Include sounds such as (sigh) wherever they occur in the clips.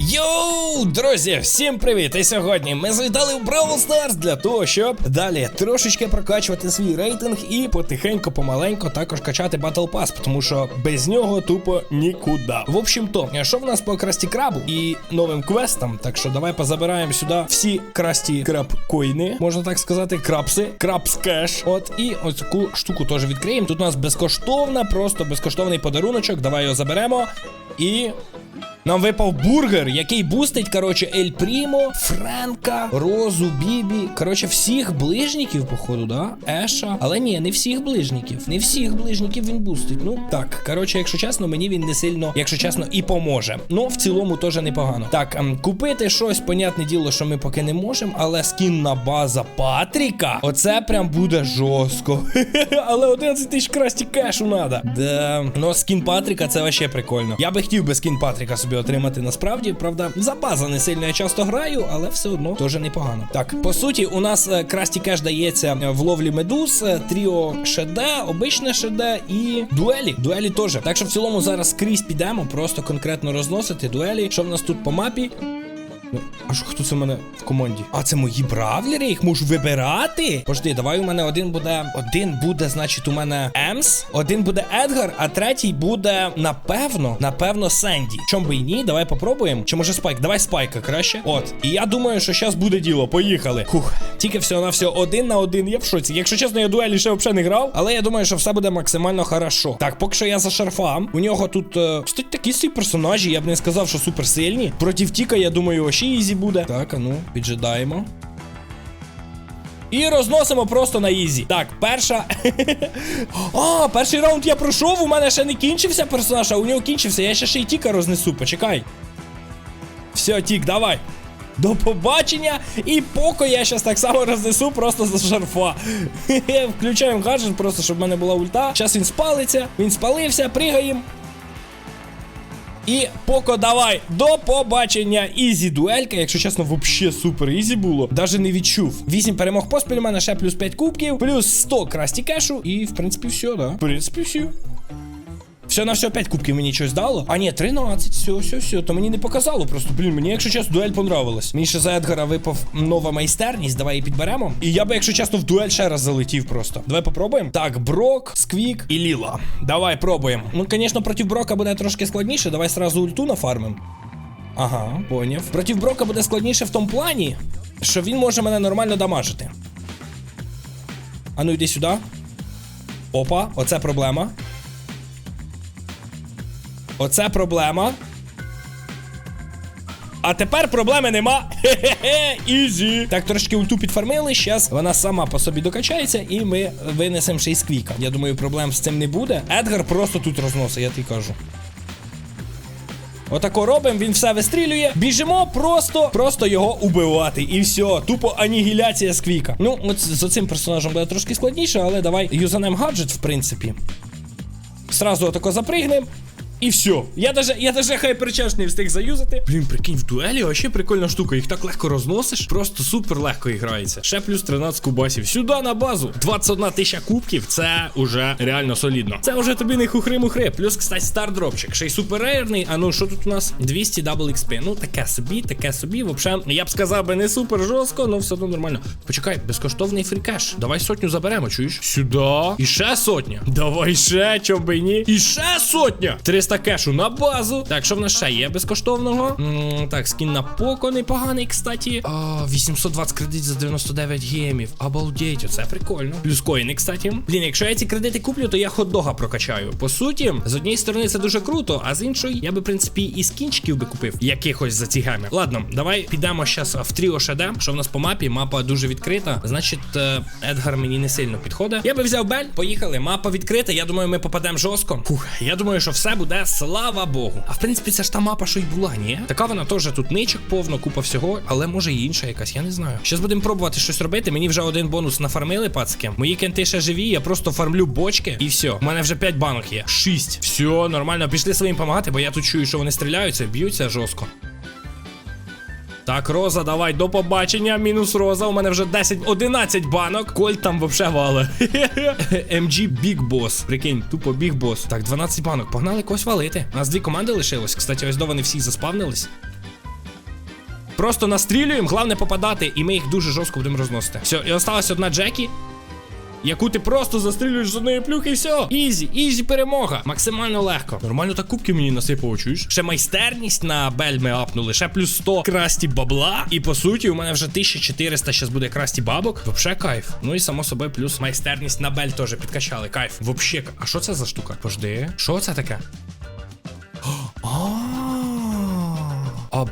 Йоу, друзі, всім привіт! І сьогодні ми завітали в Brawl Stars для того, щоб далі трошечки прокачувати свій рейтинг і потихеньку, помаленьку також качати Battle Pass, тому що без нього тупо нікуди. В общем то, що в нас по красті крабу і новим квестам, так що давай позабираємо сюди всі красті краб коїни, можна так сказати, крабси, крабс кеш. От і ось таку штуку теж відкриємо. Тут у нас безкоштовна, просто безкоштовний подаруночок. Давай його заберемо. І нам випав бургер, який бустить, коротше, Ель Прімо, Френка, Розу, Бібі. Коротше, всіх ближніків, походу, да? Еша. Але ні, не всіх ближніків. Не всіх ближніків він бустить. Ну так, коротше, якщо чесно, мені він не сильно, якщо чесно, і поможе. Ну, в цілому теж непогано. Так, ем, купити щось, понятне діло, що ми поки не можемо, але скінна база Патріка. Оце прям буде жорстко. (laughs) але 11 тисяч красті кешу надо. Да. Ну, скін Патріка це вообще прикольно. Я би хотів би скін Патріка собі отримати насправді. Правда, за база не сильно я часто граю, але все одно теж непогано. Так, по суті, у нас е, красті кеш дається е, в ловлі медуз, е, тріо ШД, обичне ШД і дуелі. Дуелі теж. Так що в цілому зараз скрізь підемо, просто конкретно розносити дуелі. Що в нас тут по мапі? Ну, а що хто це в мене в команді? А це мої бравлери, їх можу вибирати. Пожди, давай у мене один буде. Один буде, значить, у мене Емс, один буде Едгар, а третій буде, напевно, напевно, Сенді. Чом би і ні, давай попробуємо. Чи може спайк? Давай спайка краще. От. І я думаю, що зараз буде діло. Поїхали. Хух. Тільки всього на всього один на один. Я в шоці. Якщо чесно, я дуелі ще взагалі не грав, але я думаю, що все буде максимально хорошо. Так, поки що я за шарфам. У нього тут е, стоять такі свої персонажі, я б не сказав, що суперсильні. Проти Тіка, я думаю, ще ізі буде. Так, а ну, піджидаємо. І розносимо просто на ізі. Так, перша. (laughs) а, перший раунд я пройшов. У мене ще не кінчився персонаж, а у нього кінчився. Я ще ще й тіка рознесу. Почекай. Все, тік, давай. До побачення. І поки я зараз так само рознесу просто за шарфа. (laughs) Включаємо гаджет, просто щоб в мене була ульта. Зараз він спалиться, він спалився, пригаємо. І поко давай до побачення. Ізі дуелька, якщо чесно, вообще супер ізі було. Даже не відчув. 8 перемог поспіль, у мене ще плюс 5 кубків, плюс 100 красті кешу. І в принципі все, да. В принципі, все. Все на все 5 кубків мені щось дало. А ні, 13, все, все, все. То мені не показало. Просто, блін, мені, якщо чесно, дуель понравилась. Мені ще за Едгара випав нова майстерність. Давай її підберемо. І я би, якщо чесно, в дуель ще раз залетів просто. Давай попробуємо. Так, Брок, Сквік і Ліла. Давай пробуємо. Ну, звісно, проти Брока буде трошки складніше. Давай сразу ульту нафармим. Ага, поняв. Проти Брока буде складніше в тому плані, що він може мене нормально дамажити. А ну йди сюди. Опа, оце проблема. Оце проблема. А тепер проблеми нема. Хе-хе-хе, ізі. Так, трошки ульту підфармили. Щас вона сама по собі докачається, і ми винесемо ще й сквіка. Я думаю, проблем з цим не буде. Едгар просто тут розносить, я тобі кажу. Отако робимо, він все вистрілює. Біжимо просто, просто його убивати. І все. Тупо анігіляція сквіка. Ну, от з цим персонажем буде трошки складніше, але давай юзанем гаджет, в принципі. Сразу отако запригнем. І все. Я даже, я даже хайперчеш не встиг заюзати. Блін, прикинь, в дуелі вообще прикольна штука. Їх так легко розносиш. Просто супер легко грається. Ще плюс 13 кубасів. Сюди на базу. 21 тисяча кубків. Це уже реально солідно. Це вже тобі не хухри-мухри. Плюс, кстати, стардропчик. Ще й супер рейерний. А ну що тут у нас? 200 дабл XP. Ну, таке собі, таке собі. Вообще, я б сказав би не супер жорстко, але все одно нормально. Почекай, безкоштовний фрікеш. Давай сотню заберемо, чуєш? Сюди. І ще сотня. Давай ще, чом би ні. І ще сотня. 300 кешу на базу. Так, що в нас ще є безкоштовного? М, так, скін на поко непоганий, кстати. А, 820 кредитів за 99 гемів. Обалдеть, оце прикольно. Плюс коїни, кстати. Блін, якщо я ці кредити куплю, то я хот-дога прокачаю. По суті, з однієї сторони це дуже круто, а з іншої я би, в принципі, і скінчиків би купив якихось за ці геми. Ладно, давай підемо зараз в тріо ШД, що в нас по мапі. Мапа дуже відкрита. Значить, е, Едгар мені не сильно підходить. Я би взяв Бель, поїхали. Мапа відкрита. Я думаю, ми попадемо жорстко. Фух, я думаю, що все буде слава Богу. А в принципі, це ж та мапа, що й була, ні? Така вона теж тут ничок повно, купа всього, але може і інша якась, я не знаю. Щас будемо пробувати щось робити. Мені вже один бонус нафармили, пацки. Мої кенти ще живі, я просто фармлю бочки і все. У мене вже 5 банок є. 6. Все, нормально. Пішли своїм помагати, бо я тут чую, що вони стріляються, б'ються жорстко. Так, Роза, давай до побачення. Мінус Роза. У мене вже 10-11 банок. Коль там вообще вали. (laughs) MG Big Boss. Прикинь, тупо Big Boss. Так, 12 банок. Погнали когось валити. У нас дві команди лишилось. Кстати, ось до вони всі заспавнились. Просто настрілюємо, головне попадати, і ми їх дуже жорстко будемо розносити. Все, і осталась одна Джекі. Яку ти просто застрілюєш з одної плюхи і все. Ізі, ізі перемога. Максимально легко. Нормально так кубки мені насипав, чуєш? Ще майстерність на бельми апнули, ще плюс 100 красті бабла. І по суті, у мене вже 1400 зараз буде красті бабок. Вообще кайф. Ну і само собою, плюс майстерність на бель теж підкачали. Кайф. Вообще, а що це за штука? Пожди. Що це таке?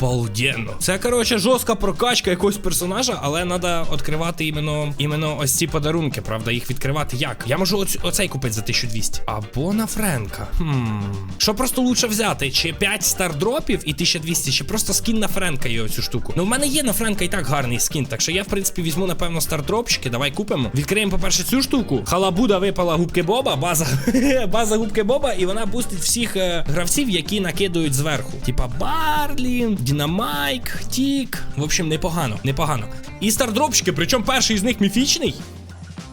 Обалденно. Це, коротше, жорстка прокачка якогось персонажа, але треба відкривати іменно, іменно ось ці подарунки. Правда, їх відкривати як? Я можу оць, оцей купити за 1200. Або на Френка. Хм. Що просто лучше взяти? Чи 5 стардропів і 1200, чи просто скін на Френка і оцю штуку. Ну, в мене є на Френка і так гарний скін, так що я, в принципі, візьму, напевно, стардропчики. Давай купимо. Відкриємо, по-перше, цю штуку. Халабуда випала губки Боба, база, (laughs) база губки Боба, і вона бустить всіх е, гравців, які накидують зверху. Типа Барлі, Дінамайк, Тік. В общем, непогано, непогано. І стардропчики, причому перший з них міфічний.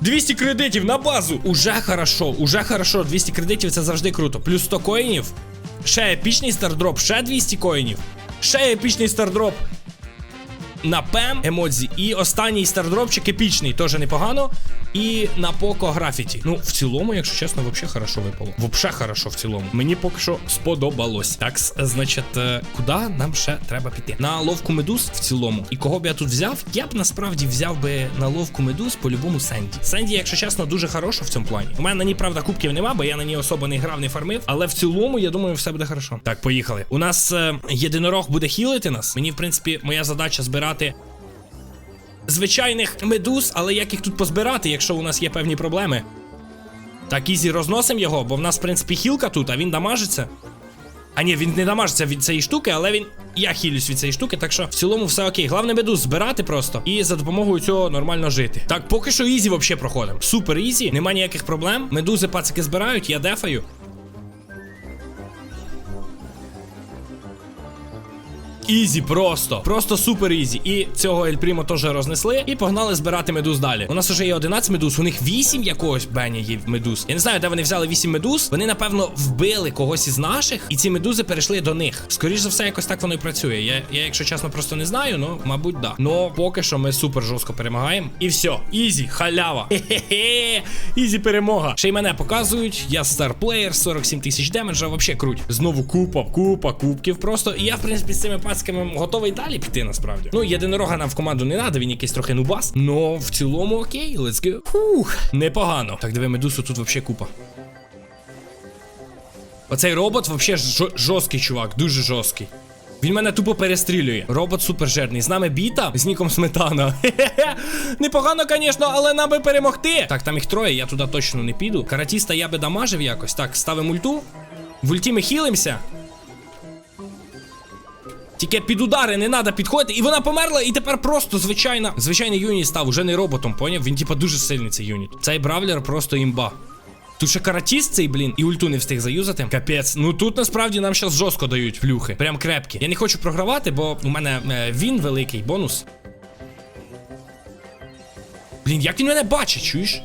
200 кредитів на базу. Уже хорошо, уже хорошо. 200 кредитів це завжди круто. Плюс 100 коїнів. Ще епічний стардроп, ще 200 коїнів. Ще епічний стардроп на Пем емодзі. І останній стардропчик епічний, теж непогано. І на Поко графіті. Ну, в цілому, якщо чесно, вообще хорошо випало. Вообще хорошо в цілому. Мені поки що сподобалось. Так, значить, е, куди нам ще треба піти? На ловку медуз в цілому. І кого б я тут взяв? Я б насправді взяв би на ловку медуз по-любому Сенді. Сенді, якщо чесно, дуже хороша в цьому плані. У мене на ній, правда, кубків нема, бо я на ній особо не грав, не фармив. Але в цілому, я думаю, все буде хорошо. Так, поїхали. У нас е, єдинорог буде хілити нас. Мені, в принципі, моя задача збирати звичайних медуз, але як їх тут позбирати, якщо у нас є певні проблеми? Так, Ізі, розносимо його, бо в нас, в принципі, хілка тут, а він дамажиться. А ні, він не дамажиться від цієї штуки, але він. Я хілюсь від цієї штуки, так що в цілому все окей. Головне медуз збирати просто і за допомогою цього нормально жити. Так, поки що ізі взагалі проходимо. Супер ізі, нема ніяких проблем. Медузи пацики збирають, я дефаю. Ізі, просто, просто супер ізі. І цього Ель Прімо теж рознесли. І погнали збирати медуз далі. У нас вже є 11 медуз, у них 8 якогось Беня є медуз. Я не знаю, де вони взяли 8 медуз. Вони, напевно, вбили когось із наших, і ці медузи перейшли до них. Скоріше за все, якось так воно і працює. Я, я якщо чесно, просто не знаю, ну, мабуть, да. Ну, поки що ми супер жорстко перемагаємо. І все, ізі, халява. Хе-хе-хе. Ізі перемога. Ще й мене показують. Я старплеєр, 47 тисяч демеджа, вообще круть. Знову купа, купа кубків. Просто і я, в принципі, з цими пацьками готовий далі піти, насправді. Ну, єдинорога нам в команду не треба, він якийсь трохи нубас. Но в цілому окей, let's go. Фух, непогано. Так, диви, медусу тут вообще купа. Оцей робот жо- жорсткий чувак, дуже жорсткий. Він мене тупо перестрілює. Робот супержирний. З нами біта з ніком сметана. Хе-хе-хе. (laughs) Непогано, звісно, але нам би перемогти. Так, там їх троє, я туди точно не піду. Каратіста я би дамажив якось. Так, ставимо ульту. В ульті ми хілимося. Тільки під удари не треба підходити. І вона померла, і тепер просто звичайна. Звичайний юніт став, уже не роботом, поняв? Він типа дуже сильний цей юніт. Цей бравлер просто імба. Тут ще каратіст цей, блін, і ульту не встиг заюзати. Капець. Ну тут насправді нам зараз жорстко дають плюхи. Прям крепкі. Я не хочу програвати, бо у мене е, він великий бонус. Блін, як він мене бачить, чуєш?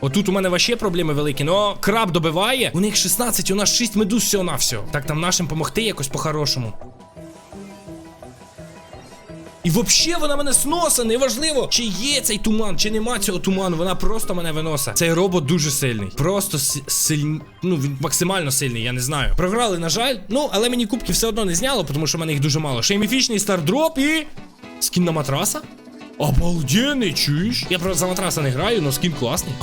Отут у мене вообще проблеми великі, но краб добиває. У них 16, у нас 6 медуз всього на всього. Так там нашим помогти якось по-хорошому. І взагалі вона мене сноса, неважливо, чи є цей туман, чи нема цього туману. Вона просто мене виносить. Цей робот дуже сильний. Просто сильний. Ну, він максимально сильний, я не знаю. Програли, на жаль. Ну, але мені кубки все одно не зняло, тому що в мене їх дуже мало. Ще й міфічний стардроп і. Скін на матраса? Обалденний, чуєш? Я просто за матраса не граю, но скін класний.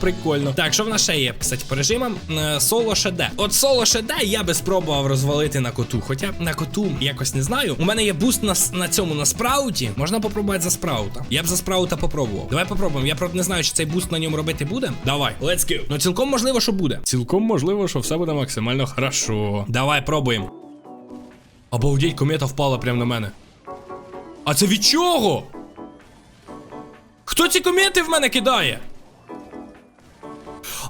Прикольно. Так, що в нас ще є, кстати, по режимам Е, соло ШД. От соло ШД я би спробував розвалити на коту. Хоча на коту якось не знаю. У мене є буст на, на цьому на спрауті. Можна попробувати за спраута. Я б за спраута попробував. Давай попробуємо. Я правда не знаю, чи цей буст на ньому робити буде. Давай, let's go. Ну цілком можливо, що буде. Цілком можливо, що все буде максимально хорошо. Давай, пробуємо. Обалдеть, комета впала прямо на мене. А це від чого? Хто ці комети в мене кидає?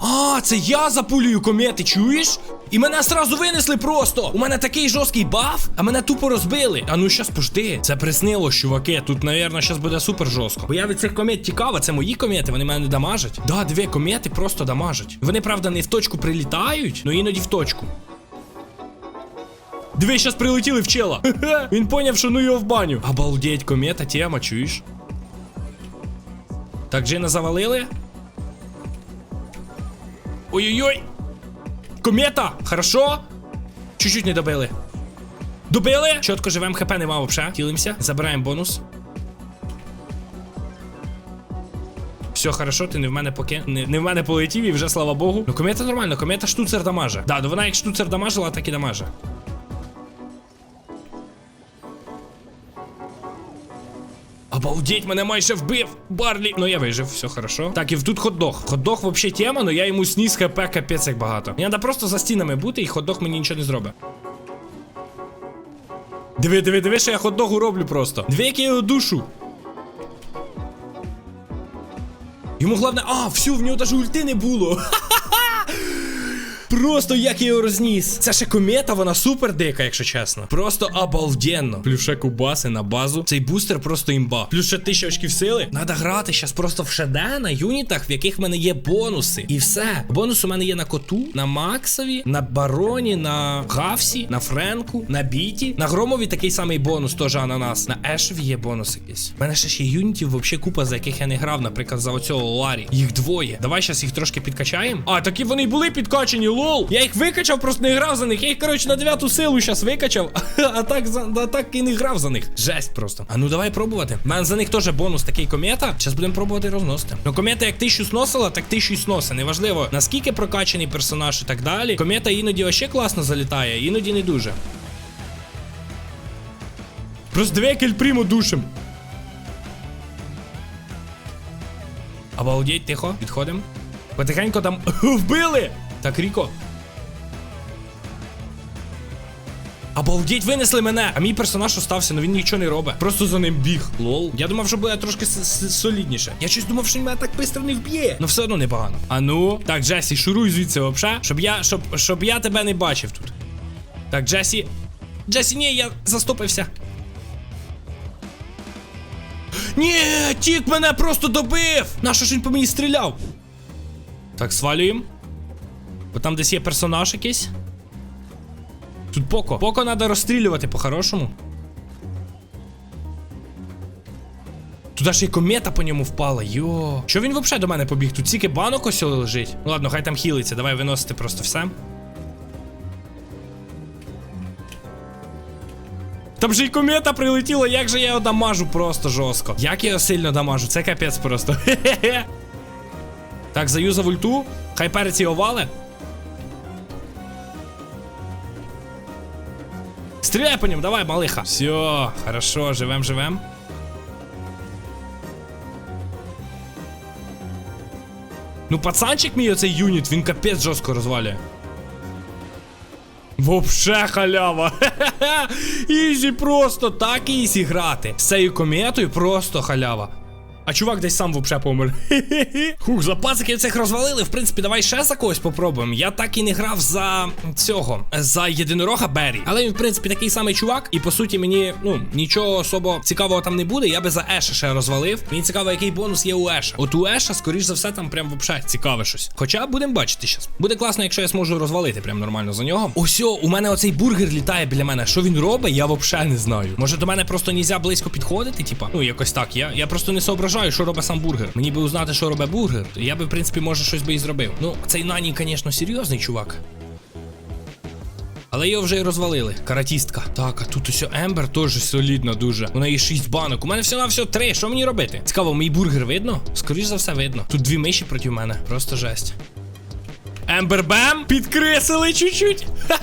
А, це я запулюю комети, чуєш? І мене сразу винесли просто. У мене такий жорсткий баф, а мене тупо розбили. А ну щас пожди. Це приснилось, чуваки. Тут, навірно, щас буде супер жорстко. Бо я від цих комет тікав, це мої комети, вони мене не дамажать. Да, дві комети просто дамажать. Вони, правда, не в точку прилітають, але іноді в точку. Диви, щас прилетіли в чела. (laughs) Він поняв, що ну його в баню. Обалдеть, комета, тема, чуєш? Так, Джина завалили. Ой-ой-ой. Комета, хорошо? Чуть-чуть не добили. Добили? Чітко живем, хп нема вообще. Хілимся, забираємо бонус. Все хорошо, ти не в мене поки не, не в мене полетів і вже слава Богу. Ну комета нормально, комета штуцер дамаже. Да, ну вона як штуцер дамажила, так і дамаже. Обалдеть, мене майже вбив. Барлі. Ну я вижив, все хорошо. Так, і тут хот-дог. Хот-дог вообще тема, але я йому сніс хп капець як багато. Мені треба просто за стінами бути, і хот-дог мені нічого не зробить. Диви, диви, диви, що я хот-догу роблю просто. Диви, як я його душу. Йому головне. А, всю, в нього навіть ульти не було. (laughs) Просто як я його розніс. Це ще комета, вона супер дика, якщо чесно. Просто обалденно. Плюс ще кубаси на базу. Цей бустер просто імба. Плюс ще тисяча очків сили. Надо грати зараз просто в шеде на юнітах, в яких в мене є бонуси. І все. Бонус у мене є на коту, на Максові, на бароні, на Гавсі, на Френку, на біті. На громові такий самий бонус, теж ананас. На Ешеві є бонус якийсь. У мене ще ще юнітів взагалі купа, за яких я не грав, наприклад, за оцього Ларі. Їх двоє. Давай зараз їх трошки підкачаємо. А, такі вони були підкачані, лол. Я їх викачав, просто не грав за них. Я їх, коротше, на дев'яту силу зараз викачав, (laughs) а так а так і не грав за них. Жесть просто. А ну давай пробувати. У мене за них теж бонус такий комета. Зараз будемо пробувати розносити. Ну, комета як тисячу сносила, так тисячу сноса. Неважливо, наскільки прокачаний персонаж і так далі. Комета іноді вообще класно залітає, іноді не дуже. Просто дві кельпріму душим. Обалдеть, тихо, відходимо. Потихенько там (laughs) вбили! Так, Ріко. Обалдеть, винесли мене! А мій персонаж остався, ну він нічого не робить. Просто за ним біг. Лол. Я думав, що буде трошки с- с- солідніше. Я щось думав, що він мене так швидко не вб'є. Ну все одно непогано. А ну. Так, Джесі, шуруй звідси вообще, щоб я, щоб, щоб я тебе не бачив тут. Так, Джесі. Джесі, ні, я застопився. Ні, тік мене просто добив! Нащо ж він по мені стріляв? Так, свалюємо. Бо там десь є персонаж якийсь. Тут Поко. Поко треба розстрілювати по-хорошому. Туди ще й комета по ньому впала. Йо. Що він взагалі до мене побіг? Тут тільки банок ось лежить. Ну ладно, хай там хілиться. Давай виносити просто все. Там же й комета прилетіла, як же я його дамажу просто жорстко. Як я його сильно дамажу, це капець просто. (laughs) Так, заюзав ульту. Хай перець його вале. Стріляй по ньому, давай, малиха. Все, хорошо, живем, живем. Ну, пацанчик мій оцей юніт, він капець жорстко розвалює. Вообще халява. (laughs) Ізі просто так ізі грати. З цією кометою просто халява. А чувак десь сам вообще помер. (laughs) Хух, запасики цих розвалили. В принципі, давай ще за когось попробуємо. Я так і не грав за цього, за єдинорога Беррі. Але він, в принципі, такий самий чувак. І по суті, мені ну нічого особо цікавого там не буде. Я би за Еша ще розвалив. Мені цікаво, який бонус є у Еша. От у Еша, скоріш за все, там прям вообще цікаве щось. Хоча будемо бачити щас. Буде класно, якщо я зможу розвалити прям нормально за нього. Ось, у мене оцей бургер літає біля мене. Що він робить, я вообще не знаю. Може до мене просто нельзя близько підходити, типа. Ну, якось так. Я, я просто не соображаю, що робить сам бургер. Мені би узнати, що робить бургер, то я би, в принципі, може, щось би і зробив. Ну, цей Нані, звісно, серйозний чувак. Але його вже й розвалили. Каратістка. Так, а тут ось Ембер теж солідна дуже. У неї 6 банок. У мене все на все 3. Що мені робити? Цікаво, мій бургер видно? Скоріш за все видно. Тут дві миші проти мене. Просто жесть. Ембер Бем підкреслили чуть-чуть. (laughs)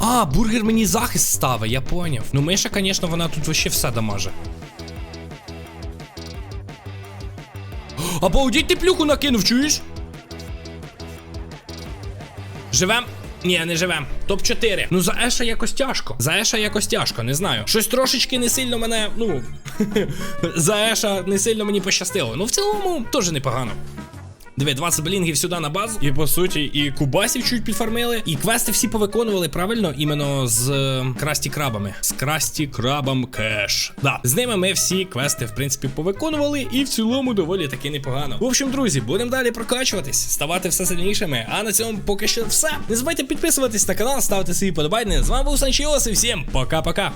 А, бургер мені захист ставить, я поняв. Ну, миша, звісно, вона тут вообще все дамаже. Обалдіть ти плюху накинув, чуєш? Живем? Ні, не живем. Топ-4. Ну за Еша якось тяжко. За Еша якось тяжко, не знаю. Щось трошечки не сильно мене. Ну. (laughs) за Еша не сильно мені пощастило. Ну в цілому теж непогано. Диви, 20 блінгів сюди на базу. І по суті, і кубасів чуть підфармили. І квести всі повиконували правильно, іменно з е, красті крабами. З красті крабом кеш. Да, з ними ми всі квести, в принципі, повиконували, і в цілому доволі таки непогано. В общем, друзі, будемо далі прокачуватись, ставати все сильнішими. А на цьому поки що все. Не забувайте підписуватись на канал, ставити свої подобайни. З вами був Санчіос і всім пока-пока.